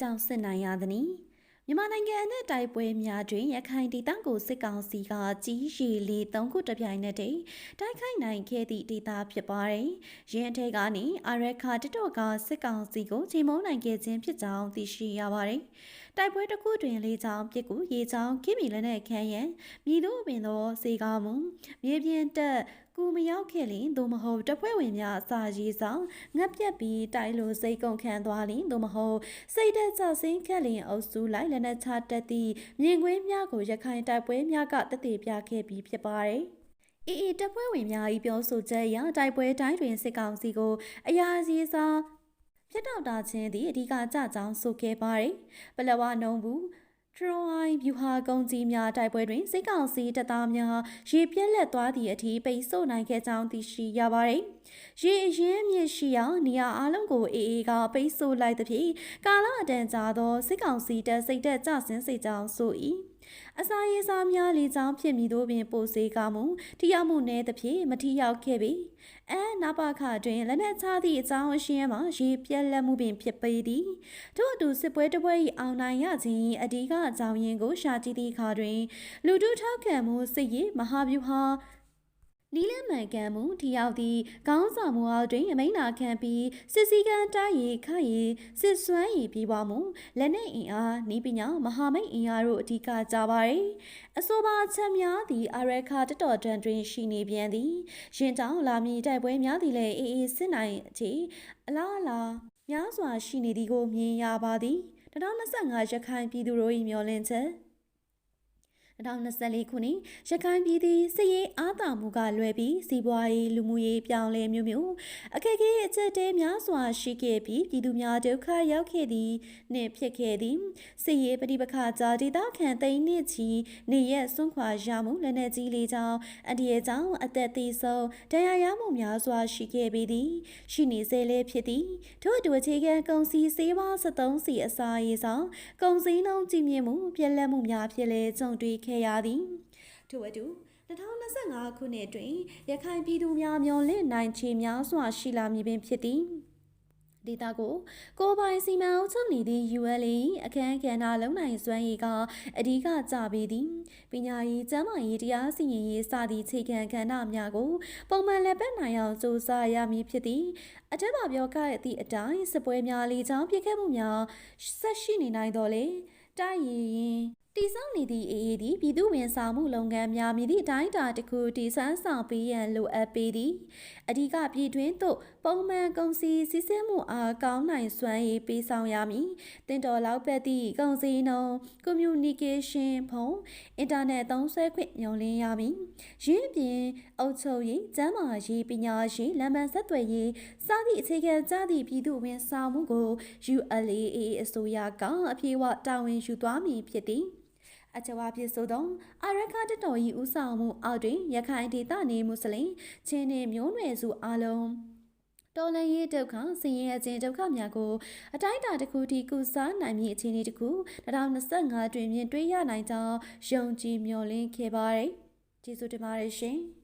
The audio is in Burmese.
ကြောင့်စစ်နိုင်ရသနည်းမြန်မာနိုင်ငံအနှံ့တိုက်ပွဲများတွင်ရခိုင်ဒေသကိုစစ်ကောင်စီကကြီးရီလီ၃ခုတစ်ပြိုင်နက်တည်းတိုက်ခိုက်နိုင်ခဲ့သည့်ဒေသဖြစ်ပါတယ်။ရင်းအထက်ကနေအာရခါတတော်ကစစ်ကောင်စီကိုချိန်မုံနိုင်ခဲ့ခြင်းဖြစ်ကြောင်းသိရှိရပါတယ်။တိုက်ပွဲတစ်ခုတွင်လေးချောင်းပြစ်ကူရေချောင်းခိမီလည်းနဲ့ခန်းရန်မိတို့ပင်သောစေကားမှုမြေပြင်တက်ကူမရောက်ခဲ့လင်သို့မဟုတ်တပ်ဖွဲ့ဝင်များအစာရေးဆောင်ငတ်ပြက်ပြီးတိုက်လိုစိတ်ကုန်ခံသွားလင်သို့မဟုတ်စိတ်သက်ကြဆင်းခက်လင်အုပ်စုလိုက်လက်နက်ချတက်သည့်မြင်ကွင်းများကိုရခိုင်တိုက်ပွဲများကတည်တည်ပြခဲ့ပြီးဖြစ်ပါတယ်။အေးအေးတပ်ဖွဲ့ဝင်များ၏ပြောဆိုချက်အရတိုက်ပွဲတိုင်းတွင်စစ်ကောင်စီကိုအရာစီစားပြတ်တောက်တာချင်းသည်အဓိကကြကြောင်းဆိုခဲ့ပါတယ်။ပလဝနုံဘူး ထရိုဟိုင်းဗျူဟာကုန်းကြီးများတိုက်ပွဲတွင်စစ်ကောင်စီတပ်သားများရေပြက်လက်သွားသည့်အထိပိတ်ဆို့နိုင်ခဲ့ကြောင်းသိရှိရပါတယ်။ရေအရင်မြင့်ရှိရာနေရာအလုံးကိုအေးအေးကပိတ်ဆို့လိုက်သဖြင့်ကာလအတန်ကြာသောစစ်ကောင်စီတပ်စိတ်သက်ကြဆင်းစေကြောင်းဆို၏။ အစာရေးစားများလေကြောင်းဖြစ်မိသောပင်ပိုစေကမှုထိရောက်မှုနည်းသဖြင့်မထိရောက်ခဲ့ပြီအဲနာပါခတွင်လက်နက်ချသည့်အကြောင်းအရှင်းမှာရေပြက်လက်မှုပင်ဖြစ်ပေသည်ထို့အတူစစ်ပွဲတစ်ပွဲ၏အောင်နိုင်ရခြင်းအဓိကအကြောင်းရင်းကိုရှာကြည့်သည့်အခါတွင်လူထုထောက်ခံမှုစစ်ရေးမဟာဗျူဟာ နီလမှန်ကန်မှုထီရောက်သည့်ခေါင်းဆောင်မှုအောက်တွင်အမိန်နာခံပြီးစစ်စည်းကမ်းတိုက်ရီခရီစစ်စွမ်းရည်ပြီးပွားမှုလက်နက်အင်အားနီးပညာမဟာမိတ်အင်အားတို့အဓိကကြပါသည်အဆိုပါချက်များသည့်အရခါတတော်တန်တွင်ရှိနေပြန်သည်ရင်တောင်လာမည်တိုက်ပွဲများသည်လည်းအေးအေးစစ်နိုင်အချေအလားအလာများစွာရှိနေသည်ကိုမြင်ရပါသည်2025ရခိုင်ပြည်သူတို့၏မျှော်လင့်ချက် 2024ခုနှစ်ရခိုင်ပြည်သည်စစ်ရေးအားသာမှုကလွယ်ပြီးစီးပွားရေးလူမှုရေးပြောင်းလဲမျိုးမျိုးအခက်အခဲအချက်တဲများစွာရှိခဲ့ပြီးပြည်သူများဒုက္ခရောက်ခဲ့သည်နှင့်ဖြစ်ခဲ့သည်စစ်ရေးပဋိပက္ခကြားဒေသခံသိန်းနှစ်ချီနေရက်ဆွန့်ခွာရမှုလက်နက်ကြီးလေးကြောင့်အတရေကြောင့်အသက်သေဆုံးတရားရမှုများစွာရှိခဲ့ပေသည်ရှိနေစေလေးဖြစ်သည်ထို့အတူအခြေခံကုန်စည်စေဝါ73စီအစာရေးဆောင်ကုန်စည်နှုန်းကြီးမြင့်မှုပြက်လက်မှုများဖြစ်လဲကြုံတွေ့ခဲ့ရသည်ထို့အတူ2025ခုနှစ်တွင်ရခိုင်ပြည်သူများမျှော်လင့်နိုင်ခြေများစွာရှိလာမည်ပင်ဖြစ်သည်ဒေတာကိုကိုပိုင်စီမံအုပ်ချုပ်နေသည့် ULA အခမ်းကဏ္ဍလုံနိုင်စွမ်းရည်ကအဓိကကြပေသည်ပညာရေးကျန်းမာရေးတရားစီရင်ရေးစသည့်ခြေခံကဏ္ဍများကိုပုံမှန်လက်ပတ်နိုင်အောင်စူးစမ်းရမည်ဖြစ်သည်အထက်ပါပြောခဲ့သည့်အတိုင်းစစ်ပွဲများလေကြောင်းပြစ်ခတ်မှုများဆက်ရှိနေနိုင်တော့လေတိုက်ရင် တိစောက်နေသည့်အေးအေးသည်ပြည်သူဝင်ဆောင်မှုလုပ်ငန်းများမြည်သည့်အတိုင်းအတာတစ်ခုတည်ဆန်းဆောင်ပေးရန်လိုအပ်ပေသည်အဓိကပြည်တွင်းသို့ပုံမှန်ကုန်စည်စည်းစိမ်မှုအားကောင်းနိုင်စွမ်းရည်ပေးဆောင်ရမည်တင်တော်လောက်ပတ်သည့်ကုန်စည်နှုန်း communication ဖုန်းအင်တာနက်သုံးစွဲခွင့်ညွှန်လင်းရမည်ရင်းပြင်အုပ်ချုပ်ရေးကျန်းမာရေးပညာရေးလမ်းမဆက်သွယ်ရေးစသည့်အခြေခံကြသည့်ပြည်သူဝင်ဆောင်မှုကို ULAA အစိုးရကအပြေအဝတာဝန်ယူသွားမည်ဖြစ်သည် အချဝါဖြစ်ဆိုသောအာရခတတော်၏ဦးဆောင်မှုအောက်တွင်ရခိုင်ဒေသနေမွတ်စလင်ချင်းနှင့်မျိုးနွယ်စုအလုံးတော်လန်ရေးဒုက္ခဆင်းရဲခြင်းဒုက္ခများကိုအတိုင်းအတာတစ်ခုထိကုစားနိုင်မည့်အခြေအနေတစ်ခု2025တွင်မြင်တွေ့ရနိုင်ကြောင်းယုံကြည်မျှော်လင့်ခဲ့ပါတယ်။ကျေးဇူးတင်ပါတယ်ရှင်။